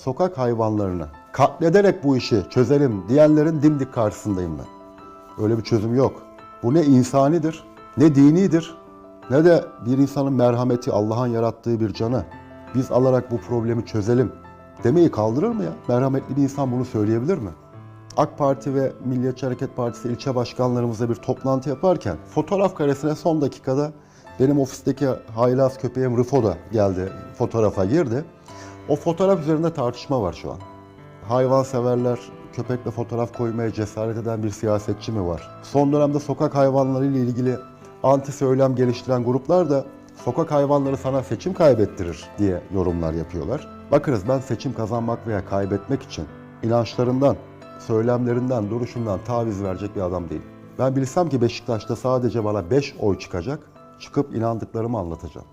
sokak hayvanlarını katlederek bu işi çözelim diyenlerin dimdik karşısındayım ben. Öyle bir çözüm yok. Bu ne insanidir, ne dinidir, ne de bir insanın merhameti, Allah'ın yarattığı bir canı. Biz alarak bu problemi çözelim demeyi kaldırır mı ya? Merhametli bir insan bunu söyleyebilir mi? AK Parti ve Milliyetçi Hareket Partisi ilçe başkanlarımızla bir toplantı yaparken fotoğraf karesine son dakikada benim ofisteki haylaz köpeğim Rıfo da geldi, fotoğrafa girdi. O fotoğraf üzerinde tartışma var şu an. Hayvanseverler köpekle fotoğraf koymaya cesaret eden bir siyasetçi mi var? Son dönemde sokak hayvanları ile ilgili anti söylem geliştiren gruplar da sokak hayvanları sana seçim kaybettirir diye yorumlar yapıyorlar. Bakınız ben seçim kazanmak veya kaybetmek için inançlarından, söylemlerinden, duruşundan taviz verecek bir adam değilim. Ben bilsem ki Beşiktaş'ta sadece bana 5 oy çıkacak, çıkıp inandıklarımı anlatacağım.